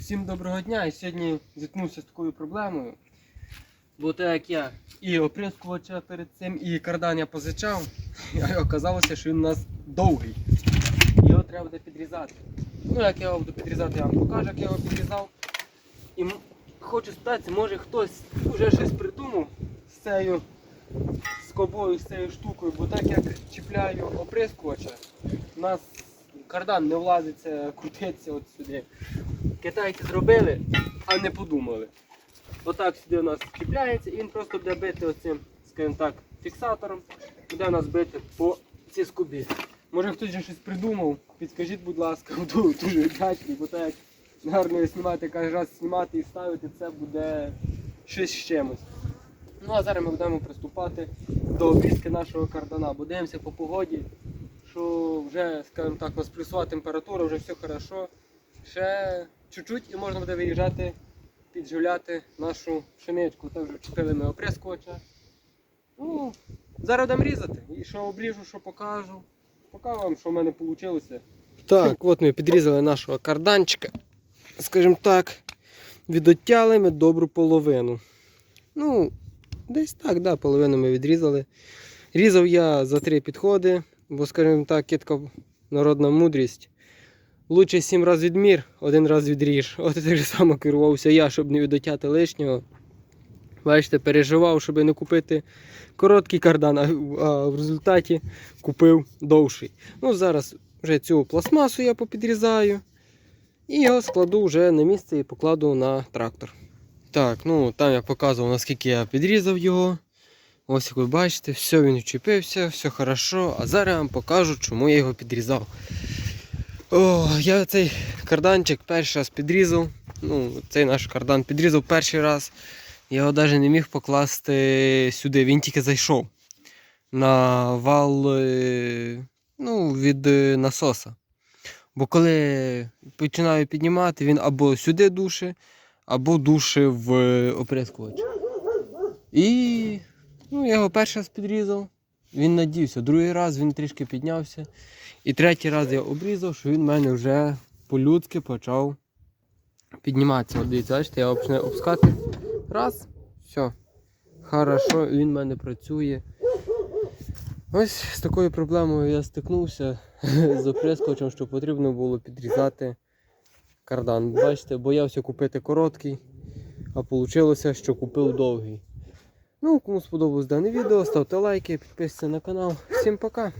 Всім доброго дня! І сьогодні зіткнувся з такою проблемою. Бо так як я і оприскувача перед цим, і кардан я позичав, а оказалося, що він у нас довгий. Його треба буде підрізати. Ну, як я його буду підрізати, я вам покажу, як я його підрізав. І хочу спитатися, може хтось вже щось придумав з цією скобою, з цією штукою, бо так як чіпляю оприскувача, у нас кардан не влазиться, крутиться от сюди. Китайці зробили, а не подумали. Отак сюди у нас чіпляється і він просто буде бити оцим, скажімо так, фіксатором, буде у нас бити по цій скобі. Може хтось вже щось придумав, підскажіть, будь ласка, дуже вдячний, бо так гарно знімати, кожен раз знімати і ставити, це буде щось з чимось. Ну а зараз ми будемо приступати до обрізки нашого кардана. Будемося по погоді, що вже, скажімо так, у нас плюсова температура, вже все хорошо. Ще чуть-чуть і можна буде виїжджати, підживляти нашу пшеничку. Та вже чіпили ми оприскувача. Ну, зараз будемо різати. І що обріжу, що покажу. Покажу вам, що в мене вийшло. Так, от ми підрізали нашого карданчика. Скажімо так, відотяли ми добру половину. Ну, десь так, да, половину ми відрізали. Різав я за три підходи, бо, скажімо так, кітка народна мудрість. Лучше сім разів відмір, один раз відріж. От і так же само керувався я, щоб не відотяти лишнього. Бачите, переживав, щоб не купити короткий кардан, а в результаті купив довший. Ну, зараз вже цю пластмасу я попідрізаю. І його складу вже на місце і покладу на трактор. Так, ну там я показував, наскільки я підрізав його. Ось як ви бачите, все він вчепився, все хорошо. А зараз я вам покажу, чому я його підрізав. О, я цей карданчик перший раз підрізав. Ну, цей наш кардан підрізав перший раз. Я його навіть не міг покласти сюди, він тільки зайшов на вал е, ну, від е, насоса. Бо коли починаю піднімати, він або сюди душе, або душе в е, оприскувач. І ну, я його перший раз підрізав, він надівся. Другий раз він трішки піднявся. І третій раз я обрізав, що він в мене вже по-людськи почав підніматися. От дивіться, бачите, я починаю опускати. Раз, все. Хорошо, він в мене працює. Ось з такою проблемою я стикнувся з оприскувачем, що потрібно було підрізати кардан. Бачите, боявся купити короткий, а вийшло, що купив довгий. Ну, кому сподобалось дане відео, ставте лайки, підписуйтесь на канал. Всім пока!